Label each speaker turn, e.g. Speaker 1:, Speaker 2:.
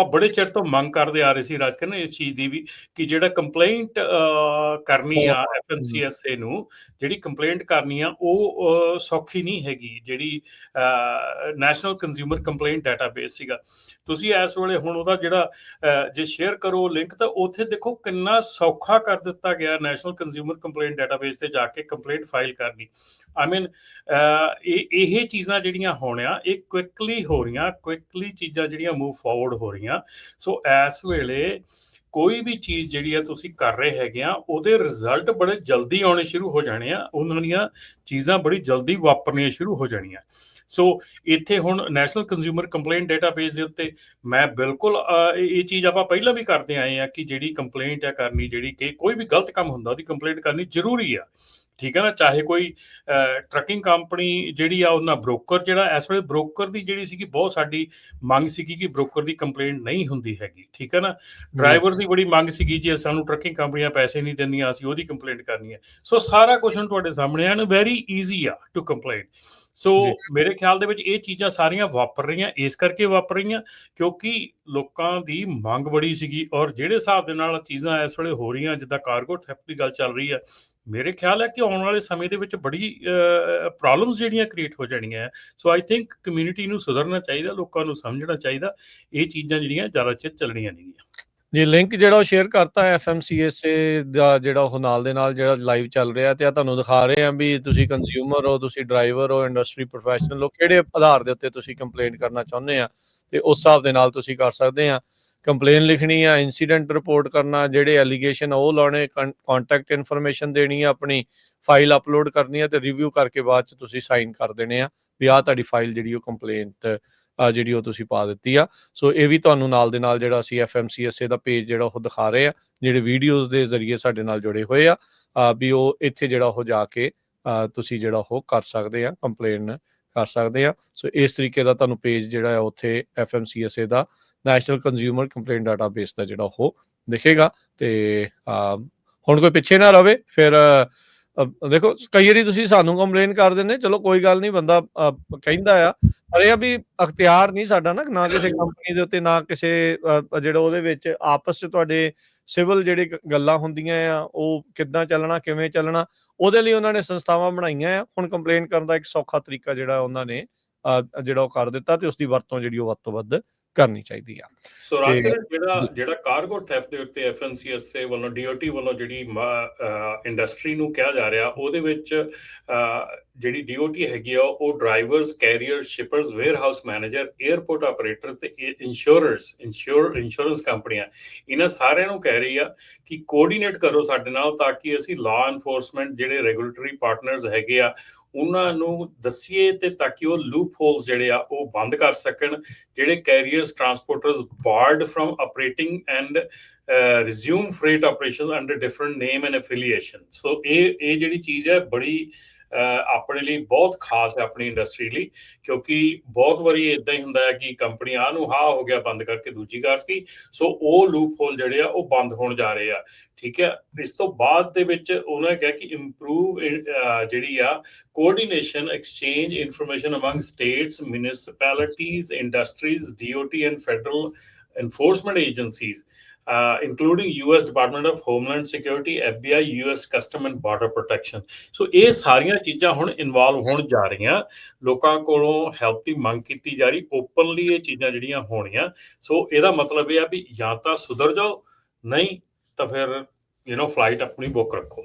Speaker 1: ਆਪਾਂ ਬੜੇ ਚਿਰ ਤੋਂ ਮੰਗ ਕਰਦੇ ਆ ਰਹੇ ਸੀ ਰਾਜਕਰਨ ਇਸ ਚੀਜ਼ ਦੀ ਵੀ ਕਿ ਜਿਹੜਾ ਕੰਪਲੇਂਟ ਕਰਨੀ ਆ ਐਫਐਮਸੀਐਸਏ ਨੂੰ ਜਿਹੜੀ ਕੰਪਲੇਂਟ ਕਰਨੀ ਆ ਉਹ ਸੌਖੀ ਨਹੀਂ ਹੈਗੀ ਜਿਹੜੀ ਨੈਸ਼ਨਲ ਕੰਜ਼ਿਊਮਰ ਕੰਪਲੇਂਟ ਡਾਟਾਬੇਸ ਸੀਗਾ। ਤੁਸੀਂ ਇਸ ਵੇਲੇ ਹੁਣ ਉਹਦਾ ਜਿਹੜਾ ਜੇ ਸ਼ੇਅਰ ਕਰੋ ਲਿੰਕ ਤਾਂ ਉੱਥੇ ਦੇਖੋ ਕਿੰਨਾ ਸੌਖਾ ਕਰ ਦਿੱਤਾ ਗਿਆ ਨੈਸ਼ਨਲ ਕੰਜ਼ਿਊਮਰ ਕੰਪਲੇਂਟ ਡਾਟਾਬੇਸ ਤੇ ਜਾ ਕੇ ਕੰਪਲੇਂਟ ਫਾਈਲ ਕਰਨੀ। ਆਈ ਮੀਨ ਇਹ ਇਹ ਚੀਜ਼ਾਂ ਜਿਹੜੀਆਂ ਹੋਣੀਆਂ ਇਹ ਕੁਇਕਲੀ ਹੋ ਰਹੀਆਂ ਕੁਇਕਲੀ ਚੀਜ਼ਾਂ ਜਿਹੜੀਆਂ ਮੂਵ ਫਾਰਵਰਡ ਹੋ ਰਹੀਆਂ। ਸੋ ਇਸ ਵੇਲੇ ਕੋਈ ਵੀ ਚੀਜ਼ ਜਿਹੜੀ ਆ ਤੁਸੀਂ ਕਰ ਰਹੇ ਹੈਗੇ ਆ, ਉਹਦੇ ਰਿਜ਼ਲਟ ਬੜੇ ਜਲਦੀ ਆਉਣੇ ਸ਼ੁਰੂ ਹੋ ਜਾਣੇ ਆ। ਉਹਨਾਂ ਦੀਆਂ ਚੀਜ਼ਾਂ ਬੜੀ ਜਲਦੀ ਵਾਪਰਨੀਆਂ ਸ਼ੁਰੂ ਹੋ ਜਾਣੀਆਂ। ਸੋ ਇੱਥੇ ਹੁਣ ਨੈਸ਼ਨਲ ਕੰਜ਼ਿਊਮਰ ਕੰਪਲੇਂਟ ਡਾਟਾਬੇਸ ਦੇ ਉੱਤੇ ਮੈਂ ਬਿਲਕੁਲ ਇਹ ਇਹ ਚੀਜ਼ ਆਪਾਂ ਪਹਿਲਾਂ ਵੀ ਕਰਦੇ ਆਏ ਆ ਕਿ ਜਿਹੜੀ ਕੰਪਲੇਂਟ ਆ ਕਰਨੀ, ਜਿਹੜੀ ਕਿ ਕੋਈ ਵੀ ਗਲਤ ਕੰਮ ਹੁੰਦਾ, ਉਹਦੀ ਕੰਪਲੇਂਟ ਕਰਨੀ ਜ਼ਰੂਰੀ ਆ। ਠੀਕ ਹੈ ਨਾ? ਚਾਹੇ ਕੋਈ ਟਰੱਕਿੰਗ ਕੰਪਨੀ ਜਿਹੜੀ ਆ ਉਹਨਾਂ ਬ੍ਰੋਕਰ ਜਿਹੜਾ ਇਸ ਵੇਲੇ ਬ੍ਰੋਕਰ ਦੀ ਜਿਹੜੀ ਸੀਗੀ ਬਹੁਤ ਸਾਡੀ ਮੰਗ ਸੀਗੀ ਕਿ ਬ੍ਰੋਕਰ ਦੀ ਕੰਪਲੇਂਟ ਨਹੀਂ ਹੁੰਦੀ ਹੈਗੀ ਠੀਕ ਹੈ ਨਾ? ਡਰਾਈਵਰ ਦੀ ਬੜੀ ਮੰਗ ਸੀਗੀ ਜੀ ਸਾਨੂੰ ਟਰੱਕਿੰਗ ਕੰਪਨੀਆਂ ਪੈਸੇ ਨਹੀਂ ਦਿੰਦੀਆਂ ਅਸੀਂ ਉਹਦੀ ਕੰਪਲੇਂਟ ਕਰਨੀ ਹੈ ਸੋ ਸਾਰਾ ਕੁਝ ਹੁਣ ਤੁਹਾਡੇ ਸਾਹਮਣੇ ਆ ਵੈਰੀ ਈਜ਼ੀ ਆ ਟੂ ਕੰਪਲੇਂਟ ਸੋ। ਮੇਰੇ ਖਿਆਲ ਦੇ ਵਿੱਚ ਇਹ ਚੀਜ਼ਾਂ ਸਾਰੀਆਂ ਵਾਪਰ ਰਹੀਆਂ ਇਸ ਕਰਕੇ ਵਾਪਰ ਰਹੀਆਂ ਕਿਉਂਕਿ ਲੋਕਾਂ ਦੀ ਮੰਗ ਬੜੀ ਸੀਗੀ ਔਰ ਜਿਹੜੇ ਹਿਸਾਬ ਦੇ ਨਾਲ ਚੀਜ਼ਾਂ ਇਸ ਵੇਲੇ ਹੋ ਰਹੀਆਂ ਜਿੱਦਾਂ ਕਾਰਗੋ ਥੈਫਟ ਦੀ ਗੱਲ ਚੱਲ ਰਹੀ ਹੈ ਮੇਰੇ ਖਿਆਲ ਹੈ ਕਿ ਆਉਣ ਵਾਲੇ ਸਮੇਂ ਦੇ ਵਿੱਚ ਬੜੀ ਪ੍ਰੋਬਲਮਸ ਜਿਹੜੀਆਂ ਕ੍ਰੀਏਟ ਹੋ ਜਾਣੀਆਂ ਸੋ ਆਈ ਥਿੰਕ ਕਮਿਊਨਿਟੀ ਨੂੰ ਸੁਧਰਨਾ ਚਾਹੀਦਾ, ਲੋਕਾਂ ਨੂੰ ਸਮਝਣਾ ਚਾਹੀਦਾ, ਇਹ ਚੀਜ਼ਾਂ ਜਿਹੜੀਆਂ ਜ਼ਿਆਦਾ ਚਿਰ ਚੱਲਣੀਆਂ ਨਹੀਂ
Speaker 2: ਜੀ ਲਿੰਕ ਜਿਹੜਾ ਉਹ ਸ਼ੇਅਰ ਕਰਤਾ ਹੈ ਐਫਐਮਸੀਐਸਏ ਦਾ, ਜਿਹੜਾ ਉਹ ਨਾਲ ਦੇ ਨਾਲ ਜਿਹੜਾ ਲਾਈਵ ਚੱਲ ਰਿਹਾ ਤੇ ਆ ਤੁਹਾਨੂੰ ਦਿਖਾ ਰਹੇ ਆ ਵੀ ਤੁਸੀਂ ਕੰਜ਼ਿਊਮਰ ਹੋ, ਤੁਸੀਂ ਡਰਾਈਵਰ ਹੋ ਇੰਡਸਟਰੀ ਪ੍ਰੋਫੈਸ਼ਨਲ ਹੋ, ਕਿਹੜੇ ਆਧਾਰ ਦੇ ਉੱਤੇ ਤੁਸੀਂ ਕੰਪਲੇਂਟ ਕਰਨਾ ਚਾਹੁੰਦੇ ਆ ਤੇ ਉਸ ਹਿਸਾਬ ਦੇ ਨਾਲ ਤੁਸੀਂ ਕਰ ਸਕਦੇ ਆ ਕੰਪਲੇਨ ਲਿਖਣੀ ਆ ਇਨਸੀਡੈਂਟ ਰਿਪੋਰਟ ਕਰਨਾ, ਜਿਹੜੇ ਐਲੀਗੇਸ਼ਨ ਉਹ ਲਾਉਣੇ ਕੰਟੈਕਟ ਇਨਫੋਰਮੇਸ਼ਨ ਦੇਣੀ ਆ, ਆਪਣੀ ਫਾਈਲ ਅਪਲੋਡ ਕਰਨੀ ਆ ਤੇ ਰਿਵਿਊ ਕਰਕੇ ਬਾਅਦ ਚ ਤੁਸੀਂ ਸਾਈਨ ਕਰ ਦੇਣੇ ਆ ਵੀ ਆ ਤੁਹਾਡੀ ਫਾਈਲ ਜਿਹੜੀ ਉਹ ਕੰਪਲੇਂਟ ਜਿਹੜੀ ਉਹ ਤੁਸੀਂ ਪਾ ਦਿੱਤੀ ਆ। ਸੋ ਇਹ ਵੀ ਤੁਹਾਨੂੰ ਨਾਲ ਦੇ ਨਾਲ ਜਿਹੜਾ ਅਸੀਂ ਐਫਐਮਸੀਐਸਏ ਦਾ ਪੇਜ ਜਿਹੜਾ ਉਹ ਦਿਖਾ ਰਹੇ ਆ, ਜਿਹੜੇ ਵੀਡੀਓਜ਼ ਦੇ ਜ਼ਰੀਏ ਸਾਡੇ ਨਾਲ ਜੁੜੇ ਹੋਏ ਆ ਵੀ ਉਹ ਇੱਥੇ ਜਿਹੜਾ ਉਹ ਜਾ ਕੇ ਤੁਸੀਂ ਜਿਹੜਾ ਉਹ ਕਰ ਸਕਦੇ ਆ ਕੰਪਲੇਨ ਕਰ ਸਕਦੇ ਆ। ਸੋ ਇਸ ਤਰੀਕੇ ਦਾ ਤੁਹਾਨੂੰ ਪੇਜ ਜਿਹੜਾ ਹੈ ਉੱਥੇ ਐਫਐਮਸੀਐਸਏ ਦਾ ਨੈਸ਼ਨਲ ਕੰਜ਼ਿਊਮਰ ਕੰਪਲੇਂਟ ਡਾਟਾਬੇਸ ਦਾ ਜਿਹੜਾ ਉਹ ਦਿਖੇਗਾ ਤੇ ਹੁਣ ਕੋਈ ਪਿੱਛੇ ਨਾ ਰਵੇ, ਫਿਰ ਦੇਖੋ ਕਈ ਵਾਰੀ ਤੁਸੀਂ ਸਾਨੂੰ ਕੰਪਲੇਨ ਕਰ ਦਿੰਦੇ, ਚਲੋ ਕੋਈ ਗੱਲ ਨਹੀਂ, ਬੰਦਾ ਕਹਿੰਦਾ ਆ, ਪਰ ਇਹ ਵੀ ਅਖਤਿਆਰ ਨਹੀਂ ਸਾਡਾ ਨਾ ਨਾ ਕਿਸੇ ਕੰਪਨੀ ਦੇ ਉੱਤੇ, ਨਾ ਕਿਸੇ ਜਿਹੜਾ ਉਹਦੇ ਵਿੱਚ ਆਪਸ ਚ ਤੁਹਾਡੇ ਸਿਵਲ ਜਿਹੜੇ ਗੱਲਾਂ ਹੁੰਦੀਆਂ ਆ, ਉਹ ਕਿੱਦਾਂ ਚੱਲਣਾ, ਕਿਵੇਂ ਚੱਲਣਾ, ਉਹਦੇ ਲਈ ਉਹਨਾਂ ਨੇ ਸੰਸਥਾਵਾਂ ਬਣਾਈਆਂ ਆ, ਹੁਣ ਕੰਪਲੇਨ ਕਰਨ ਦਾ ਇੱਕ ਸੌਖਾ ਤਰੀਕਾ ਜਿਹੜਾ ਉਹਨਾਂ ਨੇ ਜਿਹੜਾ ਉਹ ਕਰ ਦਿੱਤਾ ਤੇ ਉਸ ਦੀ ਵਰਤੋਂ ਜਿਹੜੀ ਉਹ ਵੱਧ ਤੋਂ ਵੱਧ ਕਰਨੀ ਚਾਹੀਦੀ ਆ।
Speaker 1: ਸੋ ਰਾਜ
Speaker 2: ਤੇ-
Speaker 1: ਜਿਹੜਾ ਜਿਹੜਾ ਕਾਰਗੋ ਥੈਫਟ ਦੇ ਉੱਤੇ ਐਫਐਮਸੀਐਸਏ ਵੱਲੋਂ ਡੀਓਟੀ ਵੱਲੋਂ ਜਿਹੜੀ ਇੰਡਸਟਰੀ ਨੂੰ ਕਿਹਾ ਜਾ ਰਿਹਾ ਉਹਦੇ ਵਿੱਚ ਜਿਹੜੀ ਡੀਓਟੀ ਹੈਗੀ ਆ ਉਹ drivers carrier shippers warehouse manager airport operator ਤੇ ਇੰਸ਼ੋਰਰਸ ਇੰਸ਼ੋਰ ਇੰਸ਼ੋਰੈਂਸ ਕੰਪਨੀਆਂ ਇਹਨਾਂ ਸਾਰਿਆਂ ਨੂੰ ਕਹਿ ਰਹੀ ਆ ਕਿ ਕੋਆਰਡੀਨੇਟ ਕਰੋ ਸਾਡੇ ਨਾਲ ਤਾਂ ਕਿ ਅਸੀਂ ਲਾਅ ਐਨਫੋਰਸਮੈਂਟ ਜਿਹੜੇ ਰੈਗੂਲੇਟਰੀ ਪਾਰਟਨਰਸ ਹੈਗੇ ਆ ਉਹਨਾਂ ਨੂੰ ਦੱਸੀਏ ਤੇ ਤਾਂ ਕਿ ਉਹ ਲੂਪ ਹੋਲਸ ਜਿਹੜੇ ਆ, ਉਹ ਬੰਦ ਕਰ ਸਕਣ, ਜਿਹੜੇ carriers transporters barred from operating and resume freight operations under different name and affiliation so ਇਹ ਇਹ ਜਿਹੜੀ ਚੀਜ਼ ਹੈ ਬੜੀ ਆਪਣੇ ਲਈ ਬਹੁਤ ਖਾਸ ਹੈ ਆਪਣੀ ਇੰਡਸਟਰੀ ਲਈ ਕਿਉਂਕਿ ਬਹੁਤ ਵਾਰੀ ਇਦਾਂ ਹੀ ਹੁੰਦਾ ਹੈ ਕਿ ਕੰਪਨੀ ਆ ਨੂੰ ਹਾਂ ਹੋ ਗਿਆ ਬੰਦ ਕਰਕੇ ਦੂਜੀ ਕਰਤੀ ਸੋ ਉਹ ਲੂਪ ਹੋਲ ਜਿਹੜੇ ਆ ਉਹ ਬੰਦ ਹੋਣ ਜਾ ਰਹੇ ਆ। ਠੀਕ ਹੈ? ਇਸ ਤੋਂ ਬਾਅਦ ਦੇ ਵਿੱਚ ਉਹਨਾਂ ਕਿਹਾ ਕਿ ਇੰਪਰੂਵ ਜਿਹੜੀ ਆ coordination, exchange information among states, municipalities, industries, DOT, and federal enforcement agencies uh, including U.S. Department of Homeland Security, FBI, U.S. Custom and Border Protection. So ਇਹ ਸਾਰੀਆਂ ਚੀਜ਼ਾਂ ਹੁਣ ਇਨਵੋਲਵ ਹੋਣ ਜਾ ਰਹੀਆਂ ਲੋਕਾਂ ਕੋਲੋਂ ਹੈਲਪ ਦੀ ਮੰਗ ਕੀਤੀ ਜਾ ਰਹੀ ਓਪਨਲੀ ਇਹ ਚੀਜ਼ਾਂ ਜਿਹੜੀਆਂ ਹੋਣੀਆਂ ਸੋ ਇਹਦਾ ਮਤਲਬ ਇਹ ਆ ਵੀ ਜਾਂ ਤਾਂ ਸੁਧਰ ਜਾਓ ਨਹੀਂ ਤਾਂ ਫਿਰ ਯੂ نو ਫਲਾਈਟ ਆਪਣੀ ਬੁੱਕ ਰੱਖੋ